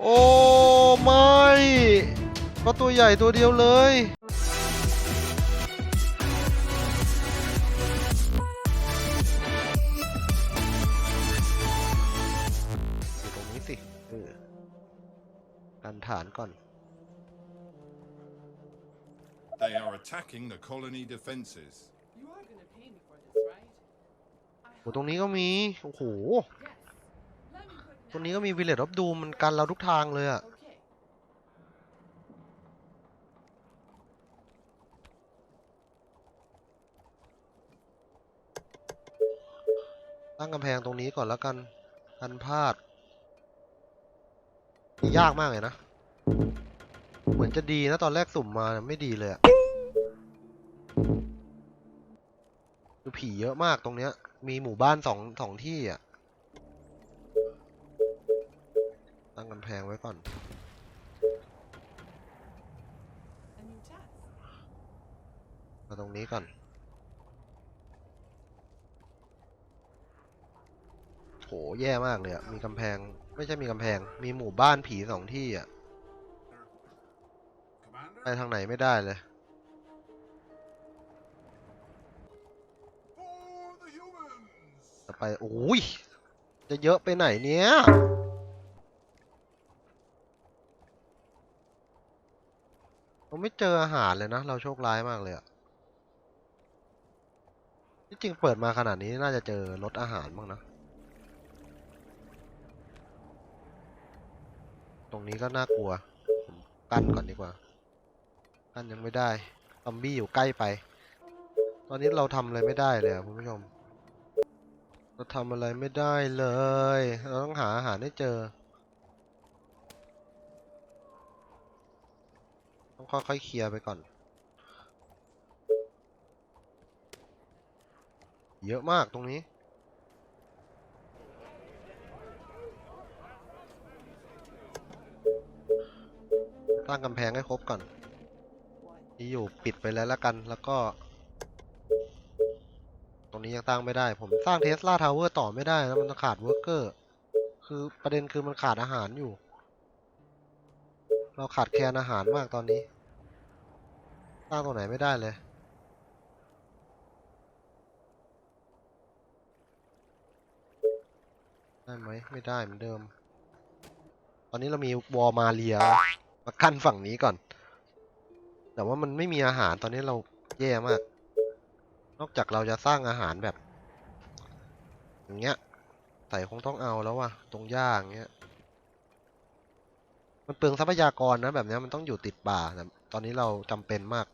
โอ้ไม่ก็ตัวใหญ่ตัวเดียวเลย อยู่ตรงนี้สิเออกันฐานก่อน They are attacking the colony defenses. You are gonna pay me for this, right? I โอ้ตรงนี้ก็มี โอ้โห Yes. ตรงนี้ก็มีวิลเลจออฟดูมันกันเราทุกทางเลยอะตั้งกำแพงตรงนี้ก่อนแล้วกันกันพลาด ยากมากเลยนะ เหมือนจะดีนะ ตอนแรกสุ่มมาไม่ดีเลยอะผีเยอะมากตรงเนี้ย มีหมู่บ้านสองสองที่อะ ตั้งกำแพงไว้ก่อน A new task. มาตรงนี้ก่อนโหแย่มากเลยอะมีกำแพง ไม่ใช่มีกำแพง มีหมู่บ้านผีสองที่อะ Commander? ไปทางไหนไม่ได้เลย For the humans! จะไป โอ้ย จะเยอะไปไหนเนี้ย เรา ไม่เจออาหารเลยนะ เราโชคร้ายมากเลยอะที่จริงเปิดมาขนาดนี้น่าจะเจอรถอาหารบ้างนะ ตรงนี้ก็น่ากลัวกั้นก่อนดีกว่า กั้นยังไม่ได้ซอมบี้อยู่ใกล้ไป ตอนนี้เราทำอะไรไม่ได้เลยคุณผู้ชม เราทำอะไรไม่ได้เลย เราต้องหาอาหารให้เจอ ต้องค่อยๆเคลียร์ไปก่อน เยอะมากตรงนี้ตั้งกำแพงให้ครบก่อนที่อยู่ปิดไปแล้วละกัน แล้วก็ ตรงนี้ยังตั้งไม่ได้ ผมสร้างเทสลาทาวเวอร์ต่อไม่ได้นะมันขาดเวิร์กเกอร์ คือประเด็นคือมันขาดอาหารอยู่ เราขาดแคลนอาหารมากตอนนี้สร้างตรงไหนไม่ได้เลยได้ไหมไม่ได้เหมือนเดิม ตอนนี้เรามีวอลมาเรียมากั้นฝั่งนี้ก่อน แต่ว่ามันไม่มีอาหารตอนนี้เราแย่มาก นอกจากเราจะสร้างอาหารแบบ อย่างเงี้ยใส่คงต้องเอาแล้วว่ะตรงหญ้าอย่างเงี้ย มันเปลืองทรัพยากรนะแบบนี้มันต้องอยู่ติดป่าแต่ตอนนี้เราจำเป็นมาก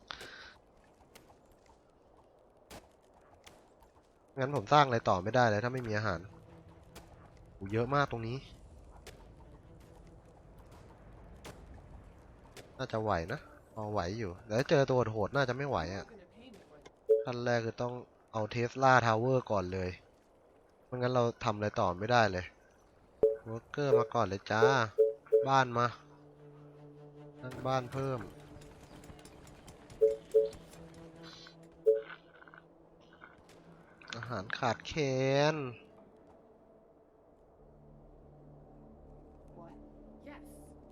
งั้นผมสร้างอะไรต่อไม่ได้เลยถ้าไม่มีอาหารโหเยอะมากตรงนี้ น่าจะไหวนะพอไหวอยู่แต่ถ้าเจอตัวโหดน่าจะไม่ไหว You อะขั้นแรกคือต้องเอาเทสลาทาวเวอร์ก่อนเลยไม่งั้นเราทำอะไรต่อไม่ได้เลยวิร์เกอร์มาก่อนเลยจ้า บ้านมา บ้านเพิ่ม อาหารขาดแคลน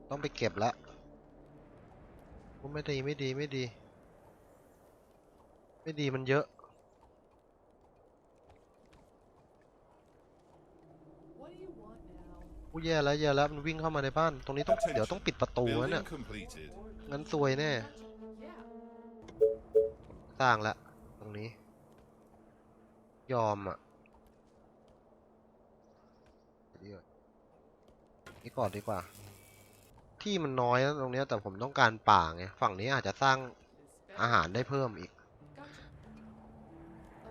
ต้องไปเก็บละไม่ดีไม่ดีไม่ดี ไม่ดีมันเยอะ What do you want now? อู้แย่แล้วแย่แล้วมันวิ่งเข้ามาในบ้าน ตรงนี้ต้องเดี๋ยวต้องปิดประตูแล้วเนี่ย Building completed. งั้นซวยแน่ Yeah. สร้างละตรงนี้ ยอมอะเดี๋ยวนี่ก่อนดีกว่า ที่มันน้อยนะตรงเนี้ยแต่ผมต้องการป่าไงฝั่งนี้อาจจะสร้าง This อา better. หารได้เพิ่มอีก Gotcha.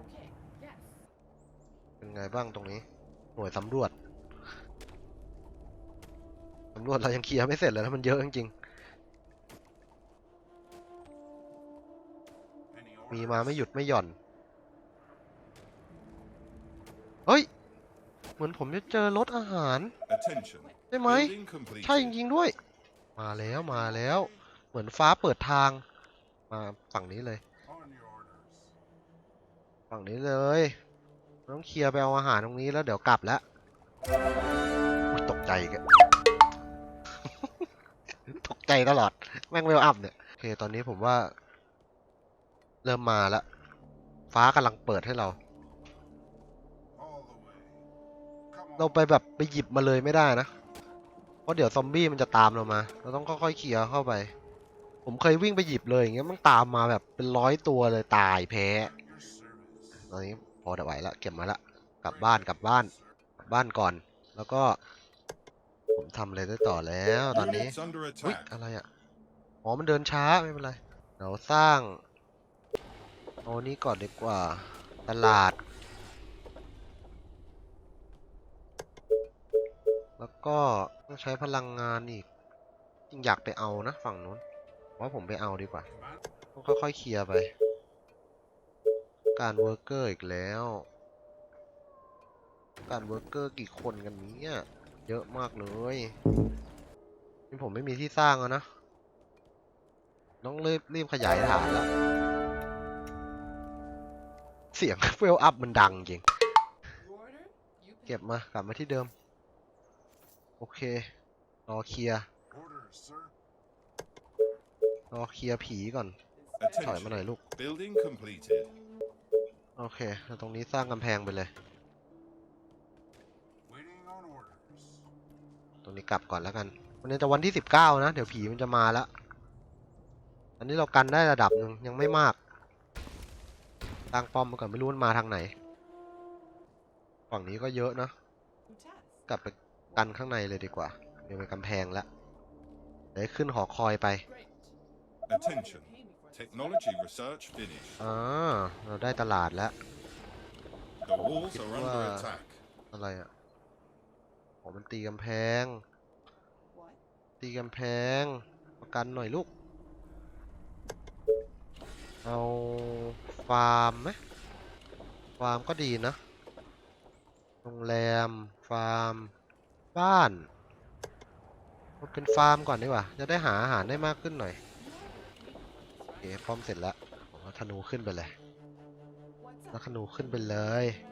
Okay. Yes. เป็นไงบ้างตรงนี้ หน่วยสำรวจ สำรวจเรายังเคลียร์ไม่เสร็จเลยนะมันเยอะจริง Any ๆมี orders? มาไม่หยุดไม่หย่อน เฮ้ย เหมือนผมจะเจอรถอาหาร Attention. ใช่ไหม Building completed. ใช่จริงๆด้วย มาแล้วมาแล้ว เหมือนฟ้าเปิดทาง มาฝั่งนี้เลย On your orders. ฝั่งนี้เลย ต้องเคลียร์ไปเอาอาหารตรงนี้แล้วเดี๋ยวกลับแล้วอุ๊ยตกใจอีกัน ใจตลอด แม่งเวลอัพเนี่ย โอเค ตอนนี้ผมว่า เริ่มมาล้วฟ้ากำลังเปิดให้เรา เราไปแบบไปหยิบมาเลยไม่ได้นะ เพราะเดี๋ยวซอมบี้มันจะตามเรามา เราต้องค่อยๆเคลียร์เข้าไป ผมเคยวิ่งไปหยิบเลยอย่างเงี้ยมันตามมาแบบเป็นร้อยตัวเลยตายแพ้ ตอนนี้พอจะไหวล้วเก็บมาละ กลับบ้านกลับบ้านกลับบ้านก่อน แล้วก็ ผมทำอะไรได้ต่อแล้วตอนนี้ Units under อุ๊ย attack. อะไรอะ อ๋อ มันเดินช้า ไม่เป็นไรเดี๋ยวสร้างเอานี้ก่อนดีกว่า ตลาด แล้วก็ต้องใช้พลังงานอีก จริงอยากไปเอานะ ฝั่งนู้นว่าผมไปเอาดีกว่า ต้องค่อยๆเคลียร์ไป การเวิร์กเกอร์อีกแล้ว การเวิร์กเกอร์กี่คนกันเนี้ เยอะมากเลย นี่ผมไม่มีที่สร้างแล้วนะ ต้องรีบรีบขยายฐานแล้วเสียงเวลอัพมันดังจริง You order, you pay. เก็บมากลับมาที่เดิม โอเค รอเคลียร์ Orders, sir. รอเคลียร์ผีก่อน ถอยมาหน่อยลูก Building completed. โอเคแล้วตรงนี้สร้างกำแพงไปเลย ตรงนี้กลับก่อนแล้วกัน วันนี้จะวันที่สิบเก้านะ เดี๋ยวผีมันจะมาแล้ว อันนี้เรากันได้ระดับหนึ่งยังไม่มากตั้งป้อมมาก่อนไม่รู้มันมาทางไหน ฝั่งนี้ก็เยอะนะ New task. กลับไปกันข้างในเลยดีกว่า เดี๋ยวไปกำแพงแล้วเดี๋ยวขึ้นหอคอยไป Great. Attention. Pay me for this. Technology research finished. อ่าเราได้ตลาดแล้ว The walls are under Wow. attack. อะไรอะ โอ้มันตีกำแพง What? ตีกำแพง ประกันหน่อยลูก เอาฟาร์มไหมฟาร์มก็ดีนะ โรงแรม ฟาร์ม บ้านเอาเป็นฟาร์มก่อนดีกว่า จะได้หาอาหารได้มากขึ้นหน่อยโอเคพร้อมเสร็จแล้วผมเอาธนูขึ้นไปเลย What's แล้ว up? ธนูขึ้นไปเลย What?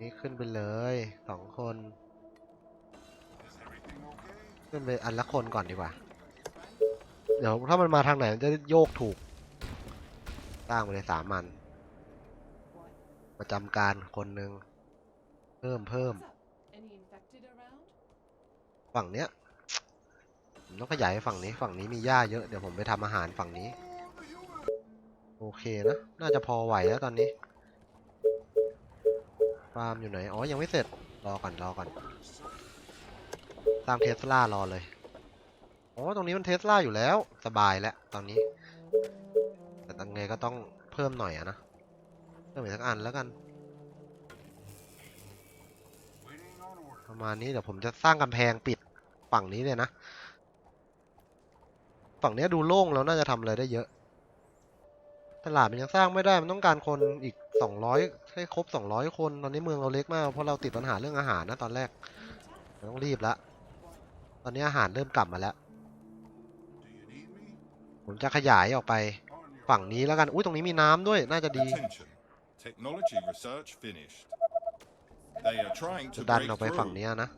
นี่ขึ้นไปเลยสองคน ขึ้นไปอันละคนก่อนดีกว่า เดี๋ยวถ้ามันมาทางไหนมันจะโยกถูกสร้างไปเลยสามอัน ประจำการคนหนึ่งเพิ่มเพิ่ม ฝั่งเนี้ยผมต้องขยายฝั่งนี้ฝั่งนี้มีหญ้าเยอะ เดี๋ยวผมไปทำอาหารฝั่งนี้ โอเคนะ น่าจะพอไหวแล้วตอนนี้ ฟาร์มอยู่ไหน อ๋อ ยังไม่เสร็จ รอก่อน รอก่อน สร้างเทสลารอเลย อ๋อ ตรงนี้มันเทสลาอยู่แล้ว สบายแล้วตอนนี้ แต่ตังไงก็ต้องเพิ่มหน่อยอะนะ เพิ่มอีกสักอันแล้วกัน ประมาณนี้เดี๋ยวผมจะสร้างกำแพงปิดฝั่งนี้เลยนะ ฝั่งนี้ดูโล่งแล้วน่าจะทำอะไรได้เยอะ ตลาดมันยังสร้างไม่ได้ มันต้องการคนอีกสองร้อย ให้ครบสองร้อยคนตอนนี้เมืองเราเล็กมาก เพราะเราติดปัญหาเรื่องอาหารนะตอนแรก New task. เราต้องรีบละตอนนี้อาหารเริ่มกลับมาแล้ว Do you need me? ผมจะขยายออกไป On your ฝั่งนี้แล้วกัน อุ้ยตรงนี้มีน้ำด้วยน่าจะดี Attention. Technology research finished. They are trying จะ to ดัน break ออกไปฝั่ง through. เนี้ยนะ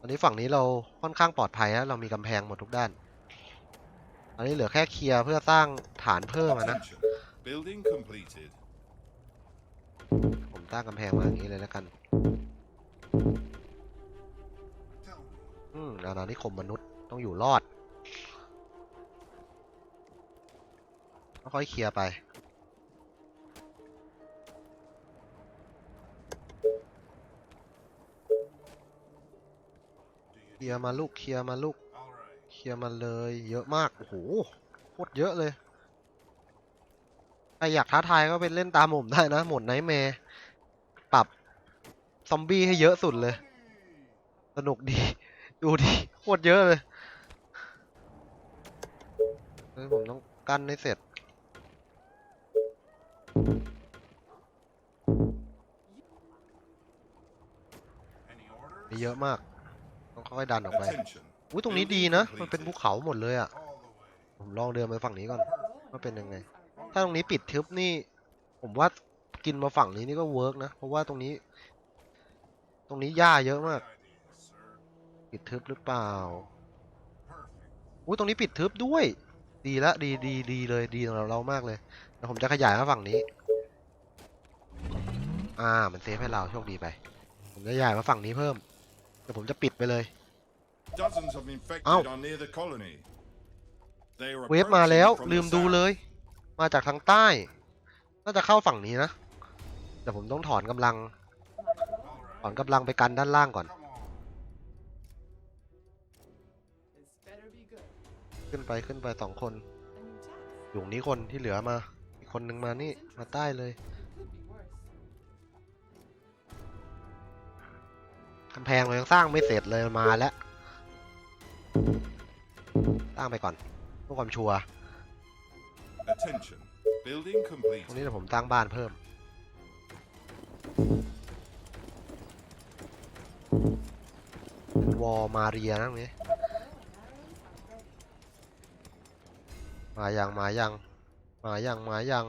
ตอนนี้ฝั่งนี้เราค่อนข้างปลอดภัยแล้วเรามีกำแพงหมดทุกด้านตอนนี้เหลือแค่เคลียร์เพื่อสร้างฐานเพิ่มอะนะ Attention. Building completed. ผมสร้างกำแพงมาอย่างนี้เลยแล้วกัน อืมอาณานิคมมนุษย์ต้องอยู่รอดค่อยเคลียร์ไป เคลียร์มาลูก เคลียร์มาลูก เคลียร์มาเลย เยอะมาก โอ้โห โคตรเยอะเลย ใครอยากท้าทายก็ไปเล่นตามผมได้นะหมดไนท์แมร์ปรับซอมบี้ให้เยอะสุดเลย สนุกดี ดูดิโคตรเยอะเลยเฮ้ยผมต้องกั้นให้เสร็จ มีเยอะมาก ต้องค่อยๆดันออกไป อุ้ยตรงนี้ดีนะ มันเป็นภูเขาหมดเลยอะ่ะ ผมลองเดินไปฝั่งนี้ก่อน Hello, Nó bên này này. employees are ready. ถ้าตรงนี้ปิดทึบนี่ ผมว่ากินมาฝั่งนี้นี่ก็เวิร์กนะ เพราะว่าตรงนี้ ตรงนี้หญ้าเยอะมาก Good idea, sir. ปิดทึบหรือเปล่า Oh, อุ้ยตรงนี้ปิดทึบด้วย ดีละดีดีดีเลยดีสำหรับเรามากเลยแต่ผมจะขยายมาฝั่งนี้ อ่า มันเซฟให้เราโชคดีไป ผมจะขยายมาฝั่งนี้เพิ่มแต่ผมจะปิดไปเลย Dozens of infected Ow. are near the colony. They are เวฟมาแล้ว approaching from ลืม the ดู south. เลย มาจากทางใต้ น่าจะเข้าฝั่งนี้นะ แต่ผมต้องถอนกำลัง ถอนกำลังไปกันด้านล่างก่อน ขึ้นไปขึ้นไปสองคนอยู่นี้คนที่เหลือมา อีกคนนึงมานี่ มาใต้เลยกำแพงเรายังสร้างไม่เสร็จเลยมาแล้ว สร้างไปก่อนเพื่อความชัวร์ Attention. Building ตรง complete. นี้เดี๋ยวผมสร้งบ้านเพิ่ม วอลมาเรียนะตรงนี้ Bow and arrows are ready. มายังมายัง มายังมายัง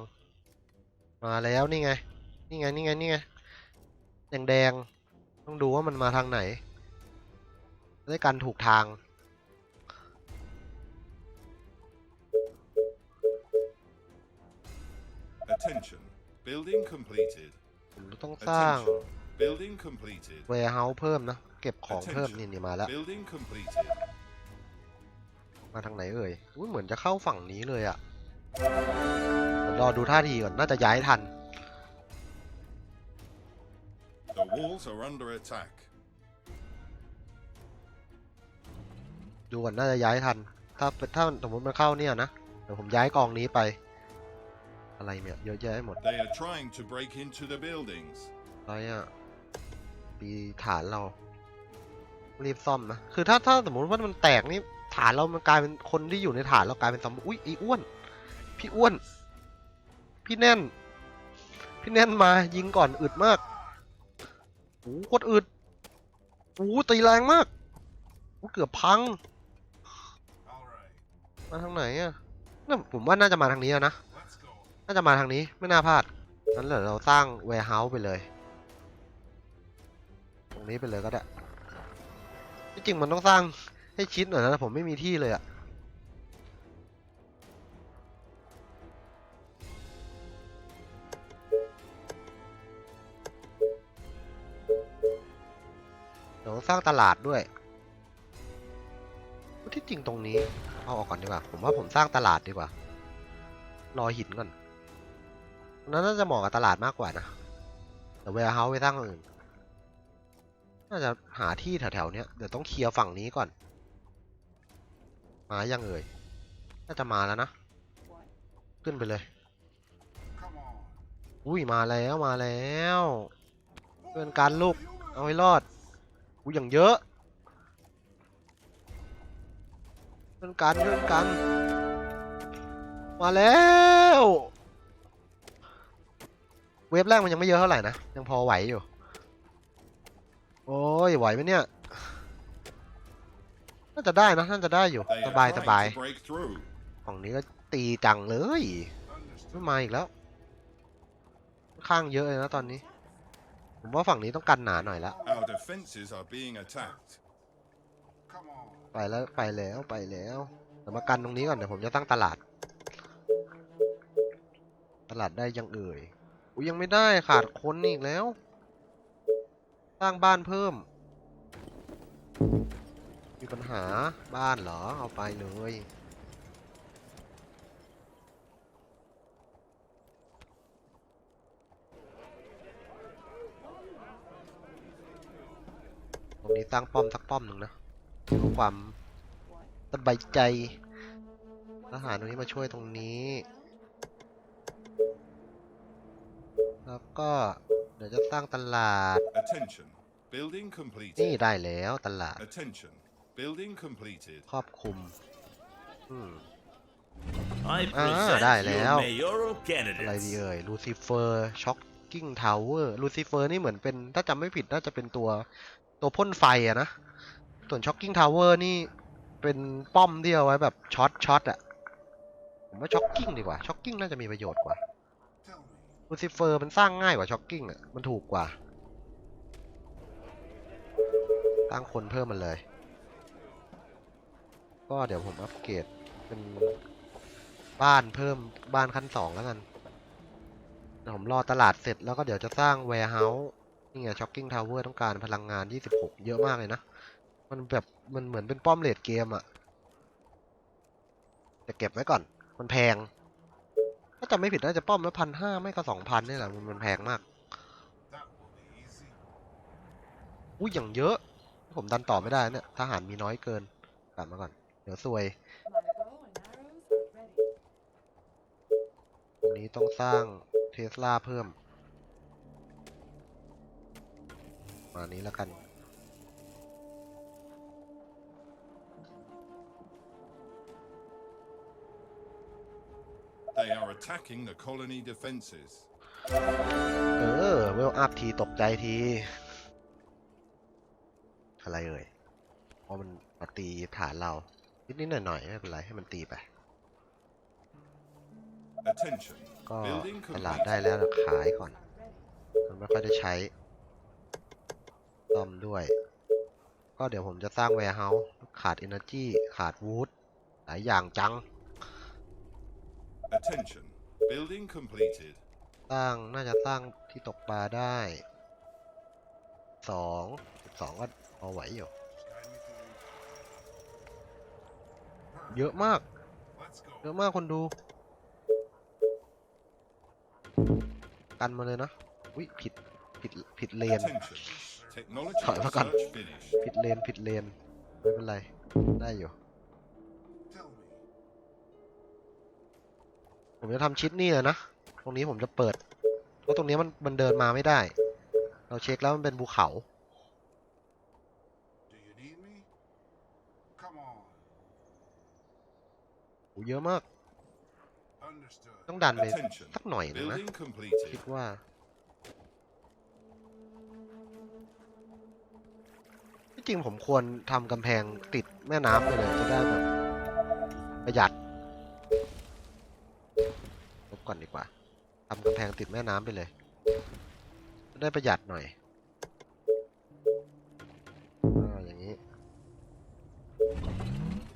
มาแล้วนี่ไง นี่ไงนี่ไงนี่ไงแดงแดงๆต้องดูว่ามันมาทางไหนจะได้กันถูกทาง Attention. Building completed. ผมต้องสร้าง Attention. Building completed. warehouse เพิ่มนะ เก็บของเพิ่มนี่นี่มาแล้ว Building completed. มาทางไหนเอ่ยอุ้ยเหมือนจะเข้าฝั่งนี้เลยอะ่ะเดี๋ยวรอดูท่าทีก่อน น่าจะย้ายทัน The walls are under attack. ดูก่อนน่าจะย้ายทัน ถ้าถ้าสมมติมันเข้าเนี่ยนะ เดี๋ยวผมย้ายกองนี้ไป อะไรเนี่ยเยอะแยะไปหมด They are trying to break into the buildings. อะไรอะปีฐานเรา รีบซ่อมนะ คือถ้าถ้าสมมติว่ามันแตกนี่ฐานเรามันกลายเป็นคนที่อยู่ในฐานเรากลายเป็นซอมบี้อุ้ยไอ้อ้วน พี่อ้วน พี่แน่น พี่แน่นมายิงก่อนอึดมากโอ้โหโคตรอึดโอ้โหตีแรงมากโอ้เกือบพัง มาทางไหนอะน่าผมว่าน่าจะมาทางนี้อะนะ Let's go. น่าจะมาทางนี้ไม่น่าพลาดงั้นเดี๋ยวเราสร้าง warehouse ไปเลย ตรงนี้ไปเลยก็ได้ที่จริงมันต้องสร้างให้ชิดหน่อยนะผมไม่มีที่เลยอะเดี๋ยวสร้างตลาดด้วย ที่จริงตรงนี้ เอาออกก่อนดีกว่า ผมว่าผมสร้างตลาดดีกว่า รอหินก่อน นั้นน่าจะเหมาะกับตลาดมากกว่านะแต่เวลาเฮาไปสร้างอื่น น่าจะหาที่แถวๆเนี้ยเดี๋ยวต้องเคลียร์ฝั่งนี้ก่อน มายังเอ่ย น่าจะมาแล้วนะ ขึ้นไปเลย อุ้ยมาแล้วมาแล้วเพื่อนกันลูก เอาให้รอดอุ้ยอย่างเยอะเพื่อนกันเพื่อนกัน มาแล้ว เวฟแรกมันยังไม่เยอะเท่าไหร่นะ ยังพอไหวอยู่ โอ้ย ไหวไหมเนี่ย น่าจะได้นะ น่าจะได้อยู่ They ส are บายส trying บาย to break through. ฝั่งนี้ก็ตีจังเลยไม่มาอีกแล้วค่อนข้างเยอะเลยนะตอนนี้ ผมว่าฝั่งนี้ต้องกันหนาหน่อยละ Our defenses are being attacked. Come on. ไปแล้วไปแล้วไปแล้วเดี๋ยวมากันตรงนี้ก่อนเดี๋ยวผมจะตั้งตลาด ตลาดได้ยังเอ่ยอุ้ ยยังไม่ได้ขาดคนอีกแล้ว สร้างบ้านเพิ่ม มีปัญหาบ้านเหรอ เอาไปเลยตรงนี้ตั้งป้อมสักป้อมหนึ่งนะเพื่อความสบายใจทหารตรงนี้มาช่วยตรงนี้ แล้วก็เดี๋ยวจะสร้างตลาด Attention. Building นี่ completed. ได้แล้วตลาด Attention. Building completed. ครอบคลุมอืม I Ah, present ได้แล้ว your mayoral อะไรดี candidates. เอ่ยลูซิเฟอร์ช็อกกิ้งทาวเวอร์ลูซิเฟอร์นี่เหมือนเป็น ถ้าจำไม่ผิดน่าจะเป็นตัวตัวพ่นไฟอะนะ ส่วนช็อกกิ้งทาวเวอร์นี่เป็นป้อมที่เอาไว้แบบช็อตช็อตอะผมว่าช็อกกิ้งดีกว่าช็อกกิ้งน่าจะมีประโยชน์กว่า ลูซิเฟอร์มันสร้างง่ายกว่าช็อกกิ้งอะ มันถูกกว่าสร้างคนเพิ่มมันเลย ก็เดี๋ยวผมอัปเกรดเป็นบ้านเพิ่มบ้านขั้นสองแล้วกันเดี๋ยวผมรอตลาดเสร็จแล้วก็เดี๋ยวจะสร้าง warehouse นี่ไง shocking tower ต้องการพลังงาน 26 เยอะมากเลยนะ มันแบบมันเหมือนเป็นป้อมเลดเกมอะแต่เก็บไว้ก่อน มันแพง จำไม่ผิดน่าจะป้อมละพันห้าไม่ก็สองพันนี่แหละมันแพงมาก อุ้ยอย่างเยอะ ผมดันต่อไม่ได้เนี่ยทหารมีน้อยเกินกลับมาก่อน เดี๋ยวซวย My bow and arrows are ready. ตรงนี้ต้องสร้างเทสลาเพิ่ม มานี้แล้วกัน attacking the colony defenses. เออเวลอัพทีตกใจที อะไรเอ่ยเพราะมันมาตีฐานเรานิดๆหน่อยๆไม่เป็นไรให้มันตีไป Attention. ก็ Building ตลาด complete. ได้แล้วเราขายก่อน Are ready. มันไม่ค่อยได้ใช้ซ่อมด้วย ก็เดี๋ยวผมจะสร้าง warehouse ขาด energy ขาด wood หลายอย่างจัง Attention. Building completed. สร้างน่าจะสร้างที่ตกปลาได้สองสองก็พอไหวอยู่ เยอะมาก Let's go. เยอะมากคนดู กันมาเลยนะอุ้ยผิดผิดผิดเลน Attention. Technology Sorry, I forgot. research finished. ผิดเลนผิดเลนไม่เป็นไร ได้อยู่ ผมจะทำชิดนี่เลยนะ ตรงนี้ผมจะเปิด เพราะตรงนี้มันมันเดินมาไม่ได้ เราเช็คแล้วมันเป็นภูเขา Do you need me? Come on. โหเยอะมาก Understood. ต้องดันไป Attention. สักหน่อยหนึงนะ Building completed. คิดว่าที่จริงผมควรทำกำแพงติดแม่น้ำไปเลยจะได้แบบประหยัดลบ ก่อนดีกว่าทำกำแพงติดแม่น้ำไปเลยจะได้ประหยัดหน่อยอาอย่างนี้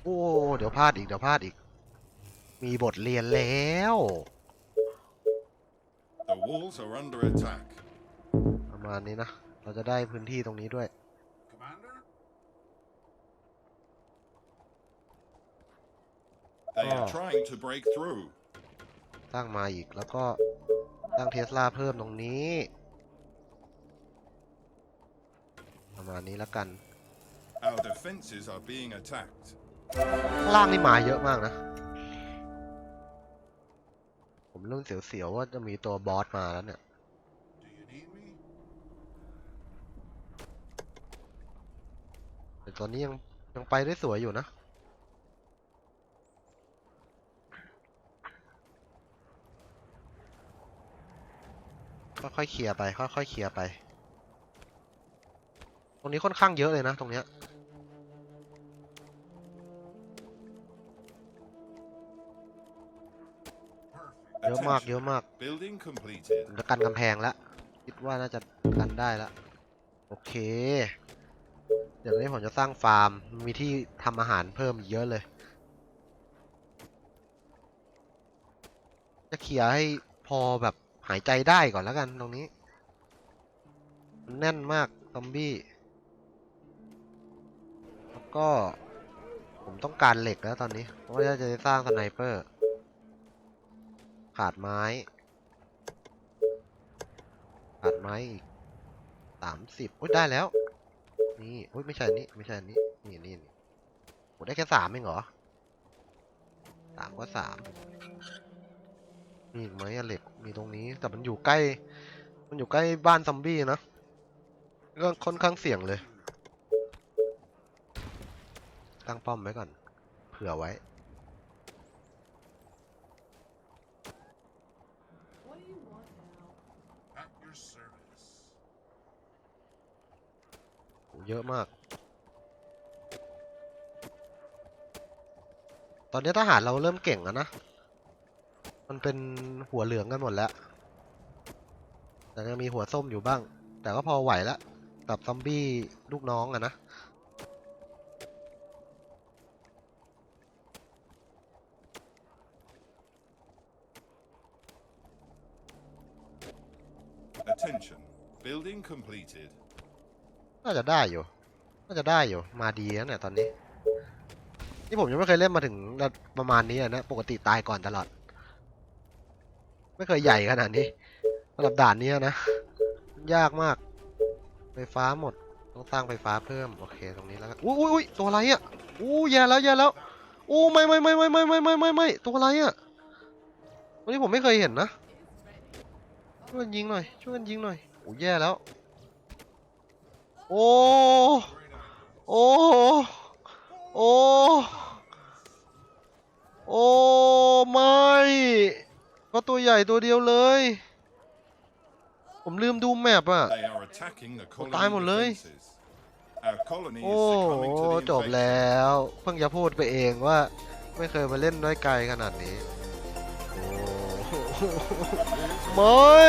โอ้ เดี๋ยวพลาดอีก เดี๋ยวพลาดอีก มีบทเรียนแล้ว The walls are under attack. ประมาณนี้นะ เราจะได้พื้นที่ตรงนี้ด้วย Commander? They are Oh. trying to break through. สร้างมาอีกแล้วก็สร้างเทสลาเพิ่มตรงนี้ ประมาณนี้แล้วกัน Our defenses are being attacked. ข้างล่างนี่มาเยอะมากนะ ผมเริ่มเสียวๆว่าจะมีตัวบอสมาแล้วเนี่ย Do you need me? แต่ตอนนี้ยังยังไปได้สวยอยู่นะ ค่อยๆเคลียร์ไป ค่อยๆเคลียร์ไป ตรงนี้ค่อนข้างเยอะเลยนะ ตรงเนี้ยเยอะมากเยอะมาก Building completed. ผมจะกันกำแพงแล้วคิดว่าน่าจะกันได้แล้วโอเค เดี๋ยวนี้ผมจะสร้างฟาร์มมีที่ทำอาหารเพิ่มอีกเยอะเลย จะเคลียร์ให้พอแบบ หายใจได้ก่อนแล้วกันตรงนี้ แน่นมากซอมบี้ แล้วก็ ผมต้องการเหล็กแล้วตอนนี้ เพราะว่าจะสร้างสไนเปอร์ ขาดไม้ ขาดไม้อีกสามสิบอุ้ยได้แล้ว นี่อุ้ยไม่ใช่นี้ไม่ใช่นี้นี่นี่นี่โหได้แค่สามเองเหรอสามก็สาม มีอีกไหมอะเหล็กมีตรงนี้ แต่มันอยู่ใกล้ มันอยู่ใกล้บ้านซอมบี้นะก็ค่อนข้างเสี่ยงเลย ตั้งป้อมไว้ก่อน เผื่อไว้ เยอะมาก ตอนนี้ทหารเราเริ่มเก่งแล้วนะ มันเป็นหัวเหลืองกันหมดแล้ว แต่ยังมีหัวส้มอยู่บ้าง แต่ก็พอไหวละกับซอมบี้ลูกน้องอะนะน่าจะได้อยู่ น่าจะได้อยู่ มาดีนะเนี่ยตอนนี้ นี่ผมยังไม่เคยเล่นมาถึงประมาณนี้นะ ปกติตายก่อนตลอด ไม่เคยใหญ่ขนาดนี้ระดับด่านนี้นะ ยากมาก ไฟฟ้าหมด ต้องสร้างไฟฟ้าเพิ่ม โอเค ตรงนี้แล้วกันอุ้ยอุ้ยอุ้ยตัวอะไรอะอู้แย่แล้วแย่แล้วอู้ไม่ไม่ไม่ไม่ไม่ไม่ไม่ไม่ไม่ตัวอะไรอะวันนี้ผมไม่เคยเห็นนะ ช่วยกันยิงหน่อย ช่วยกันยิงหน่อยโอ้แย่แล้ว โอ้ โอ้ โอ้ โอ้ ไม่ ก็ตัวใหญ่ตัวเดียวเลย ผมลืมดูแมปอะ They are attacking the colony ตายหมดเลย defenses. Our colony โอ้ is succumbing to the จบ invasion. แล้ว เพิ่งจะพูดไปเองว่า ไม่เคยมาเล่นน้อยไกลขนาดนี้ โอ้ไม่